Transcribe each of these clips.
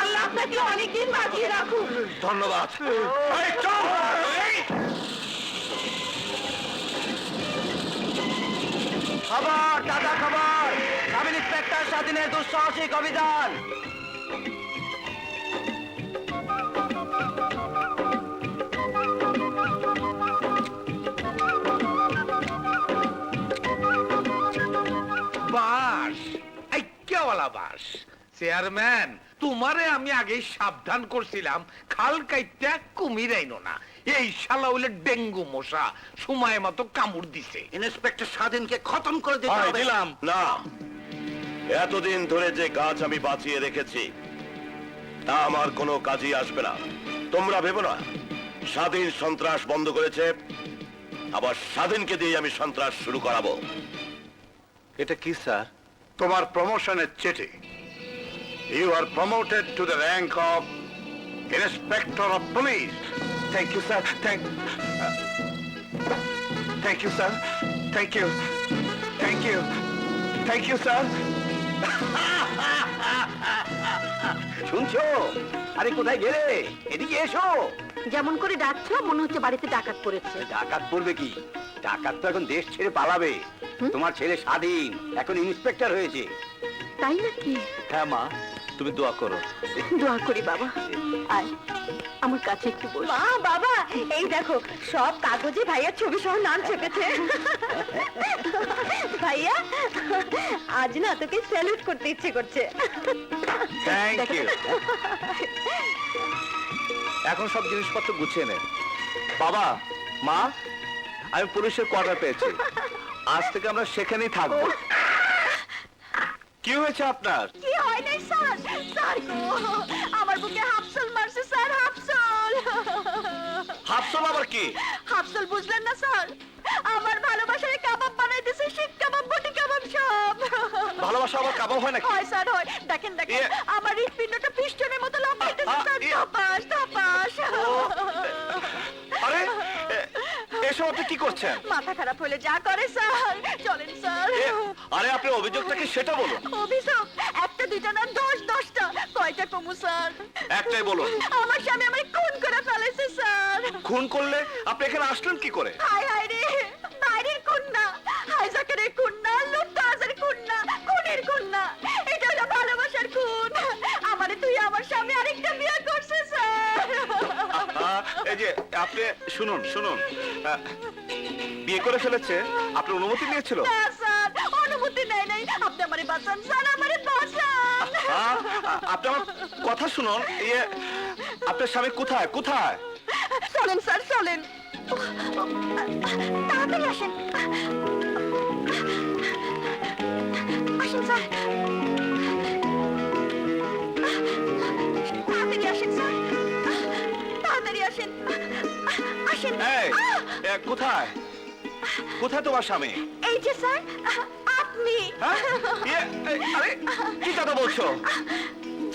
আল্লাহ আপনাকে অনেকদিন বাঁচিয়ে রাখুন ধন্যবাদ! খবর টাকা খবর। সাব ইন্সপেক্টর স্বাধীনের দুঃসাহসিক অভিযান। বাস। এই, কেওয়ালা বাস। চেয়ারম্যান তোমারে আমি আগে সাবধান করছিলাম খাল কাইটা কুমির আইনো না। এই শালা হইলে ডেঙ্গু মশা সময় মতো কামড় দিছে। ইন্সপেক্টর স্বাধীনকে খতম করে দিতে হবে। দিলাম। না। এতদিন ধরে যে গাছ আমি বাঁচিয়ে রেখেছি তা আমার কোনো কাজই আসবে না। তোমরা ভেবো না স্বাধীন সন্ত্রাস বন্ধ করেছে আবার স্বাধীনকে দিয়ে আমি সন্ত্রাস শুরু করাবো। এটা কি স্যার? তোমার প্রমোশনের চিঠি you are promoted to the rank of inspector of police thank you sir thank thank you sir thank you thank you thank you sir শুনছো? আরে কোথায় গেলে? এদিকে এসো। যেমন করে ডাকছো মনে হচ্ছে বাড়িতে ডাকাত পড়েছে। ডাকাত পড়বে কি? ডাকাত তো এখন দেশ ছেড়ে পালাবে। তোমার ছেলে স্বাধীন এখন ইন্সপেক্টর হয়েছে। তাই নাকি? হ্যাঁ মা। তুমি দোয়া করো। দোয়া করি বাবা। আয় আমার কাছে একটু বস। মা বাবা এই দেখো সব কাগজে ভাইয়ার ছবি সহ নাম চেপেছে। ভাইয়া আজ না তোকে স্যালুট করতে ইচ্ছে করছে। থ্যাংক ইউ এখন সব জিনিসপত্র গুছিয়ে নে। বাবা মা আমি পুলিশের কোয়ার্টার পেয়েছি। আজ থেকে আমরা সেখানেই থাকব। কি হয়েছে আপনার? কি হয় নাই স্যার? স্যার গো আমার বুকে হাফসল মারছে স্যার হাফসল। হাফসল আবার কি? হাফসল বুঝলেন না স্যার আমার ভালোবাসার কাবাব বানাই দিছে শিক কাবাব বটি কাবাব সব। ভালোবাসা আবার কাবাব হয় নাকি? হয় স্যার হয়। দেখেন দেখেন ইয়ে। আমার হৃৎপিণ্ডটা পিস্টনের মতো লাফাইতেছে স্যার ইয়ে। ধপাস ধপাস। আরে এসব আপনি কি করছেন? মাথা খারাপ হলে যা করে স্যার চলেন স্যার। আরে আপনি অভিযোগটা কি সেটা বলুন। অভিযোগ? একটা দুইটা না দশ দশটা কয়টা কমু স্যার? একটাই বলুন। আমার স্বামী আমার খুন করে ফেলেছে স্যার। খুন করলে আপনি এখানে আসলেন কি করে? হায় হায় রে বাইরের কন্যা। হাইজাকের কন্যা লুটতাজের কন্যা খুনের কন্যা। এটা হলো ভালোবাসার খুন। আমারে তুই আমার স্বামী আরেকটা বিয়ে করছে স্যার। এই যে আপনি শুনুন শুনুন। বিয়ে করে ফেলেছে আপনার অনুমতি নিয়েছিল? না আপনি আমার কথা শুনুন ইয়ে আপনার স্বামী কোথায় কোথায়? চলেন স্যার চলেন। তাড়াতাড়ি আসেন। আসেন স্যার। তাড়াতাড়ি আসেন স্যার। তাড়াতাড়ি আসেন। আসেন। এই এ, কোথায়? কোথায় তোমার স্বামী? এই যে স্যার আপনি। হ্যাঁ? ইয়ে, এই, আরে কি কথা বলছো?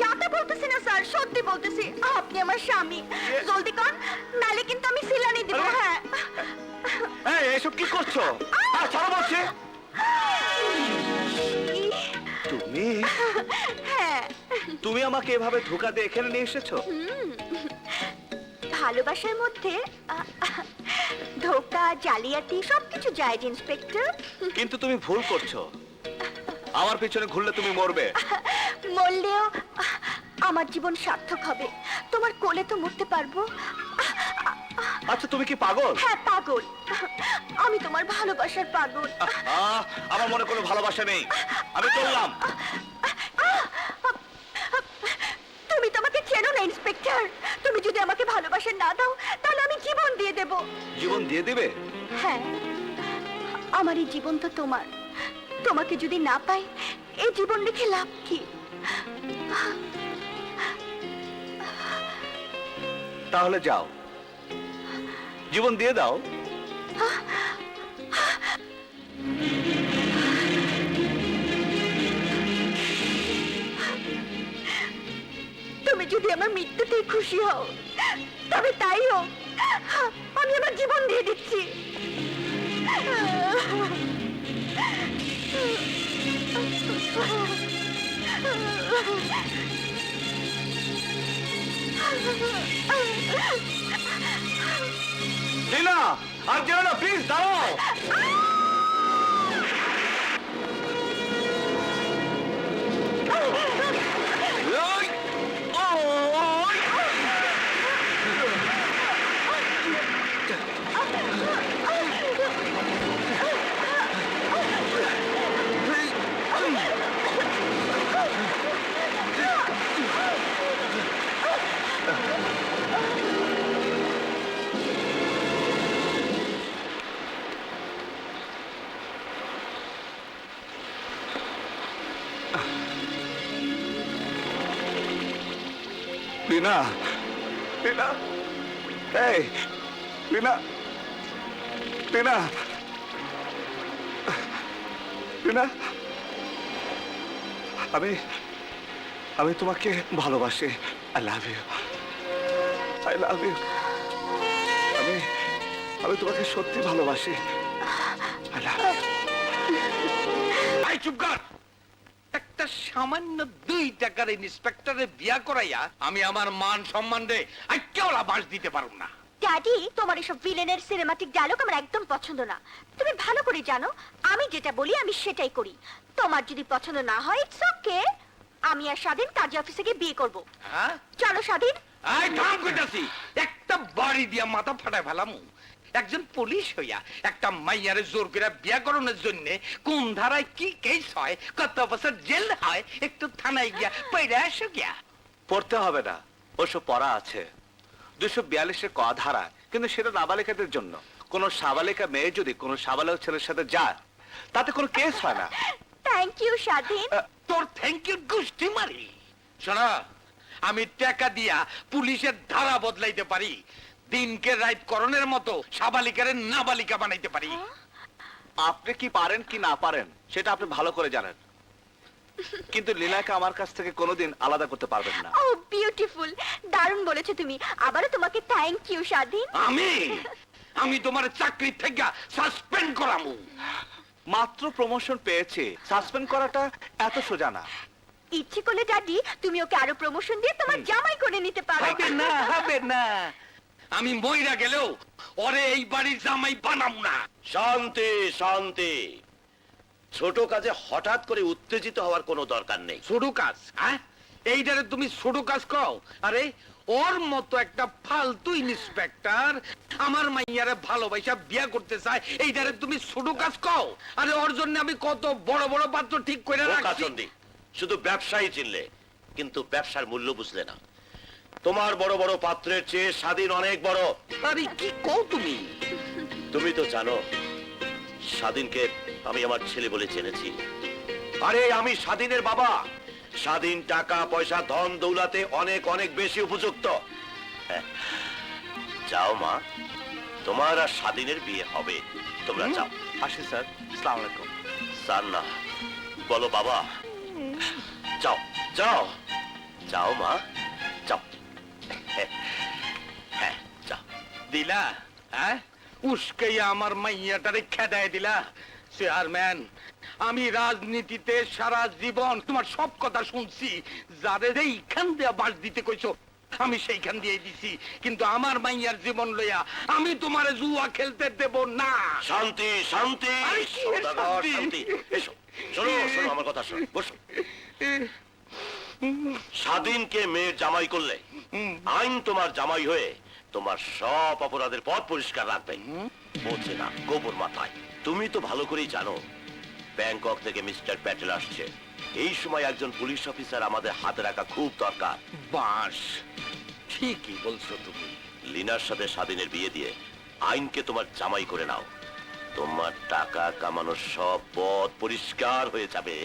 যাতে বলতেছি না স্যার সত্যি বলতেছি। আপনি আমার স্বামী। জলদি কর নালে কিন্তু আমি সিলানি দিব আরে! হ্যাঁ। এই এসব কি করছ? আহ, ছাড়ো বলছি। তুমি? হ্যাঁ। তুমি আমাকে এভাবে ধোকা দিয়ে এখানে নিয়ে এসেছ? ভালোবাসার মধ্যে ধোকা জালিয়াতি সবকিছু যায় ইন্সপেক্টর। কিন্তু তুমি ভুল করছ। আমার পিছনে ঘুরলে তুমি মরবে। মরলেও আমার জীবন সার্থক হবে। তোমার কোলে তো মরতে পারব। আচ্ছা তুমি কি পাগল? হ্যাঁ পাগল। আমি তোমার ভালোবাসার পাগল। আহ, আমার মনে কোনো ভালোবাসা নেই। আমি চললাম। তুমি তো আমাকে চেনো না ইন্সপেক্টর। তুমি যদি আমাকে ভালোবাসা না দাও তাহলে আমি জীবন দিয়ে দেব। জীবন দিয়ে দিবে? হ্যাঁ আমার এই জীবন তো তোমার। তোমাকে যদি না পাই এই জীবন রেখে লাভ কি? তাহলে যাও। জীবন দিয়ে দাও। তুমি যদি আমার মৃত্যুতে খুশি হও তবে তাই হোক। আমি আমার জীবন দিয়ে দিচ্ছি। লীনা আর যেও না প্লিজ দাঁড়াও ওই! লীনা লীনা এই লীনা লীনা লীনা আমি আমি তোমাকে ভালোবাসি. I love you I love you আমি আমি তোমাকে সত্যি ভালোবাসি। আই লাভ ইউ চুপ কর। একটা সামান্য দুই টাকার ইন্সপেক্টরের বিয়া করাইয়া আমি আমার মান সম্মান রে আইকেওলা বাস দিতে পারব না। ড্যাডি তোমার এসব ভিলেনের সিনেমাটিক ডায়লগ আমার একদম পছন্দ না। তুমি ভালো করে জানো আমি যেটা বলি আমি সেটাই করি। তোমার যদি পছন্দ না হয় ইটস ওকে আমি আর স্বাধীন কাজী অফিসে গিয়ে বিয়ে করব। হ্যাঁ? চলো স্বাধীন। আই কাম কইতাছি একটা বাড়ি দিয়া মাথা ফাটায় ফেলামু। একজন পুলিশ হইয়া একটা মাইয়ারে জোর করে বিয়া করানোর জন্য কোন ধারায় কি কেস হয় কত বছর জেল হয় একটু থানায় গিয়া পয়রা আসো গিয়া। পড়তে হবে না ওসব পড়া আছে। দুশো বিয়াল্লিশের ক ধারা কিন্তু সেটা নাবালিকাদের জন্য। কোন সাবালিকা মেয়ে যদি কোনো সাবালক ছেলের সাথে যায় তাতে কোনো কেস হয় না। থ্যাংক ইউ স্বাধীন। তোর থ্যাংক ইউ গুষ্টি মারি। শোনা আমি টাকা দিয়া পুলিশের ধারা বদলাইতে পারি। দিনকে রাইট করণের মতো সাবালিকারে নাবালিকা বানাইতে পারি। আপনি কি পারেন কি না পারেন সেটা আপনি ভালো করে জানেন। কিন্তু লীলাকে আমার কাছ থেকে কোনোদিন আলাদা করতে পারবেন না। ও বিউটিফুল দারুণ বলেছ তুমি। আবারও তোমাকে থ্যাংক ইউ স্বাধীন। আমি? আমি তোমার চাকরি থেকে সাসপেন্ড করামু। মাত্র প্রমোশন পেয়েছে। সাসপেন্ড করাটা এত সোজা না। ইচ্ছে করলে ড্যাডি তুমি ওকে আরও প্রমোশন দিয়ে তোমার জামাই করে নিতে পারো। হবে না হবে না। আমি মইরা গেলেও ওরে এই বাড়ির জামাই বানাম না। শান্তি শান্তি। ছোট কাজে হঠাৎ করে উত্তেজিত হওয়ার কোনো দরকার নেই। ছোট কাজ হ্যাঁ? এইটারে তুমি ছোট কাজ কও। আরে ওর মতো একটা ফালতু ইন্সপেক্টর আমার মাইয়ারে ভালোবাসা বিয়া করতে চায় এইটারে তুমি ছোট কাজ কও। আরে ওর জন্য আমি কত বড় বড় পাত্র ঠিক করে রাখছি। শুধু ব্যবসায়ী চিনলে কিন্তু ব্যবসার মূল্য বুঝলে না। তোমার বড় বড় পাত্রের চেয়ে স্বাধীন অনেক বড়। আরে কি কও তুমি? তুমি তো জানো স্বাধীনকে আমি আমার ছেলে বলে জেনেছি। আরে আমি স্বাধীনের বাবা। স্বাধীন টাকা পয়সা ধন দৌলাতে অনেক অনেক বেশি উপযুক্ত। হ্যাঁ। যাও মা তোমার আর স্বাধীনের বিয়ে হবে। তোমরা যাও। আসি স্যার। সালাম আলাইকুম। স্যার না বলো বাবা। যাও যাও যাও মা যাও হ্যাঁ, যাও দিলা হ্যাঁ উস্কাইয়া আমার মাইয়াটারে খেদায় দিলা চেয়ারম্যান আমি রাজনীতিতে সারা জীবন তোমার সব কথা শুনছি যারে এইখান দিয়ে বাস দিতে কইছো আমি সেইখান দিয়ে দিছি কিন্তু আমার মাইয়ার জীবন লইয়া আমি তোমারে জুয়া খেলতে দেব না শান্তি শান্তি শান্তি? শোনো শোনো আমার কথা শোনো বসো স্বাধীনকে মেয়ের জামাই করলে আইন তোমার জামাই হয়ে তোমার সব অপরাধের পথ পরিষ্কার রাখবে। বোঝে না গোবর মাথায়। তুমি তো ভালো করেই জানো ব্যাংকক থেকে মিস্টার প্যাটেল আসছে। এই সময় একজন পুলিশ অফিসার আমাদের হাতে রাখা খুব দরকার। বাস ঠিকই বলছো তুমি। লিনার সাথে স্বাধীনের বিয়ে দিয়ে আইনকে তোমার জামাই করে নাও। তোমার টাকা কামানোর সব পথ পরিষ্কার হয়ে যাবে।